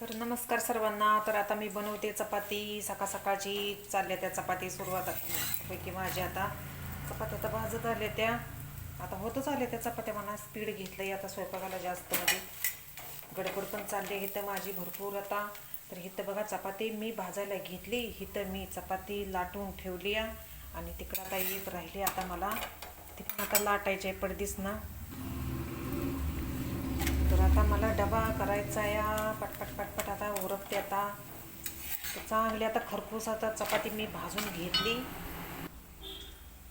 तर नमस्कार सर्वांना. तर आता मी बनवते चपाती. सकाळ सकाळची चालल्या त्या चपाती सुरुवात पैकी माझ्या आता. चपात्या तर भाजत आल्या त्या. आता होतच आल्या त्या चपात्या. मला स्पीड घेतलं आता स्वयंपाकाला जास्त म्हणजे गडबड पण चालली आहे. इथं माझी भरपूर आता. तर इथं बघा चपाती मी भाजायला घेतली. इथं मी चपाती लाटून ठेवली आहे. आणि तिकडं आता एक राहिली. आता मला तिकडं आता लाटायचे आहे. पडदीस ना. आता मला डबा करायचा या. पटपट पटपट आता उरकते आता. तर चांगली आता खरपूस आता चपाती मी भाजून घेतली.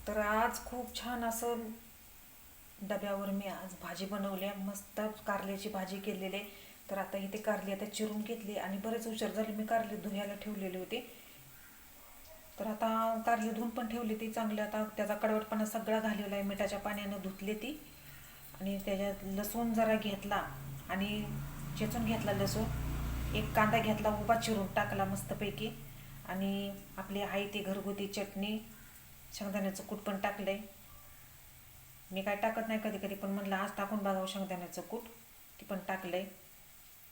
तर आज खूप छान असं डब्यावर मी आज भाजी बनवली आहे. मस्त कारल्याची भाजी केलेली आहे. तर आता इथे कारली आता चिरून घेतली आणि बरेच उशीर झाले मी कारली धुण्याला ठेवलेली होती. तर आता कारली धुवून पण ठेवली ती चांगली. आता त्याचा कडवटपणा सगळा घालेला आहे. मिठाच्या पाण्यानं धुतली ती. आणि त्याच्यात लसूण जरा घेतला. आणि चेचून घेतला लसूण. एक कांदा घेतला उभा चिरून टाकला मस्तपैकी. आणि आपली आई ती घरगुती चटणी शेंगदाण्याचं कूट पण टाकलंय. मी काय टाकत नाही कधी कधी पण म्हणलं आज टाकून बघावं शेंगदाण्याचं कूट. ती पण टाकलंय.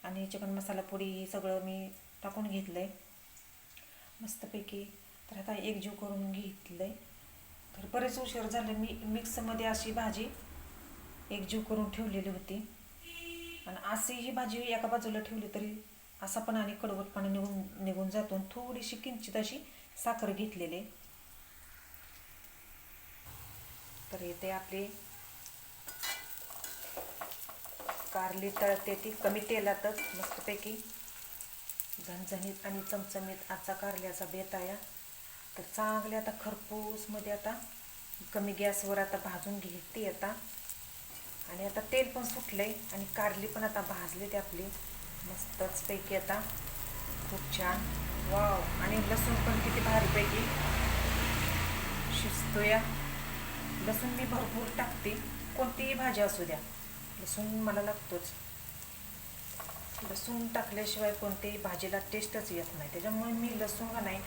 आणि चिकन मसाला पोडी सगळं मी टाकून घेतलंय. मस्तपैकी. तर आता एकजीव करून घेतलंय. तर बरेच उशीर झालं मी मिक्समध्ये अशी भाजी एकजीव करून ठेवलेली होती. आणि अशी ही भाजी एका बाजूला ठेवली तरी असा पण आणि कडवटपणा निघून निघून जातो आणि थोडीशी किंचित अशी साखर घेतलेली. तर येते आपली कारली तळते ती कमी तेलातच मस्तपैकी झणझणीत आणि चमचमीत आजचा कारल्याचा बेत आहे. तर चांगले आता खरपूसमध्ये आता कमी गॅसवर आता भाजून घेते आता. आणि आता तेल पण सुटलं आहे आणि कारली पण आता भाजली ते आपली. मस्तच पैकी आता. खूप छान. वाव. आणि लसूण पण किती भारीपैकी शिजतो या लसूण मी भरपूर टाकते. कोणतीही भाजी असू द्या. लसूण मला लागतोच. लसूण टाकल्याशिवाय कोणत्याही भाजीला टेस्टच येत नाही. त्याच्यामुळे मी लसूण का नाही.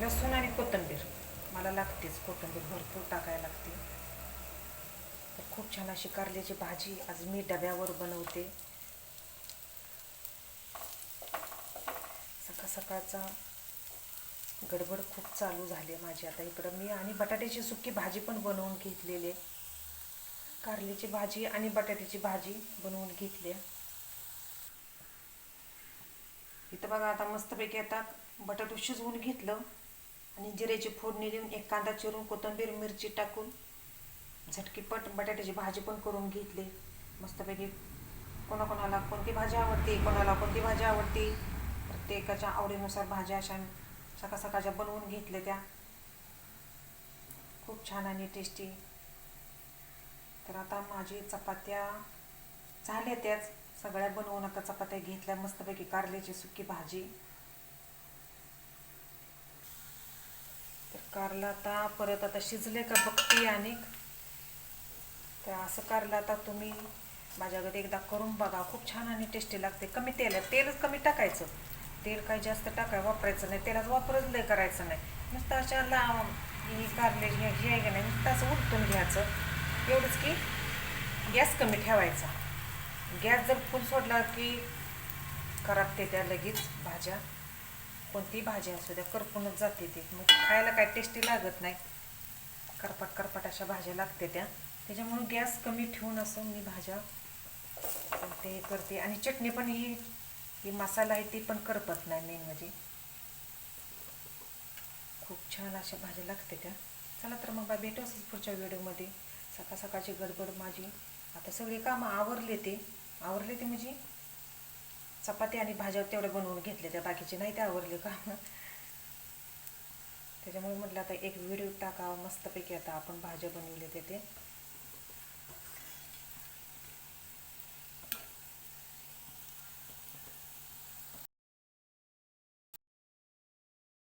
लसूण आणि कोथिंबीर. मला लागतेच. कोथिंबीर भरपूर टाकायला लागते. खूप छान अशी कारल्याची भाजी आज मी डब्यावर बनवते. सकाळ सकाळचा गडबड खूप चालू झाली आहे माझी. आता इकडं मी आणि बटाट्याची सुकी भाजी पण बनवून घेतलेली आहे. कारल्याची भाजी आणि बटाट्याची भाजी बनवून घेतली आहे. इथं बघा आता मस्तपैकी आता बटाटू शिजवून घेतलं आणि जिऱ्याची फोडणी देऊन एक कांदा चिरून कोथिंबीर मिरची टाकून झटकीपट बटाट्याची भाजी पण करून घेतली. मस्तपैकी कोणाकोणाला कोणती भाजी आवडते कोणाला कोणती भाजी आवडते प्रत्येकाच्या आवडीनुसार भाज्या अशा सकाळ सकाळच्या बनवून घेतल्या त्या. खूप छान आणि टेस्टी तर आता माझी चपात्या झाल्या त्याच. सगळ्या बनवून आता चपात्या घेतल्या. मस्तपैकी कारल्याची सुकी भाजी. तर कारला आता परत आता शिजले का बघते आणि तर असं कारलं आता तुम्ही? माझ्याकडे एकदा करून बघा. खूप छान आणि टेस्टी लागते. कमी तेल आहे तेलच कमी टाकायचं. तेल काही जास्त टाकाय वापरायचं नाही. तेलाच वापरच लय करायचं नाही. नुसतं अशा लांब ही कारले हे हे आहे का नाही? नुसतं असं उलटून घ्यायचं. एवढंच की गॅस कमी ठेवायचा. गॅस जर फुल सोडला की खराब ते त्या लगेच भाज्या. कोणती भाजी असू द्या करपूनच जाते ते. मग खायला काय टेस्टी लागत नाही. करपट करपट अशा भाज्या लागते त्या. त्याच्यामुळं गॅस कमी ठेवून असं मी भाज्या ते हे करते. आणि चटणी पण ही ही मसाला आहे ती पण करपत नाही मेन म्हणजे. खूप छान अशा भाज्या लागते त्या. चला तर मग बा भेटू असंच पुढच्या व्हिडिओमध्ये. सकाळ सकाळची गडबड माझी. आता सगळी कामं आवरले ते. आवरले ते म्हणजे चपाती आणि भाज्या तेवढ्या बनवून घेतले त्या. बाकीचे नाही ते आवरले का त्याच्यामुळे म्हटलं आता एक व्हिडिओ टाकावा मस्तपैकी. आता आपण भाज्या बनवले ते ते.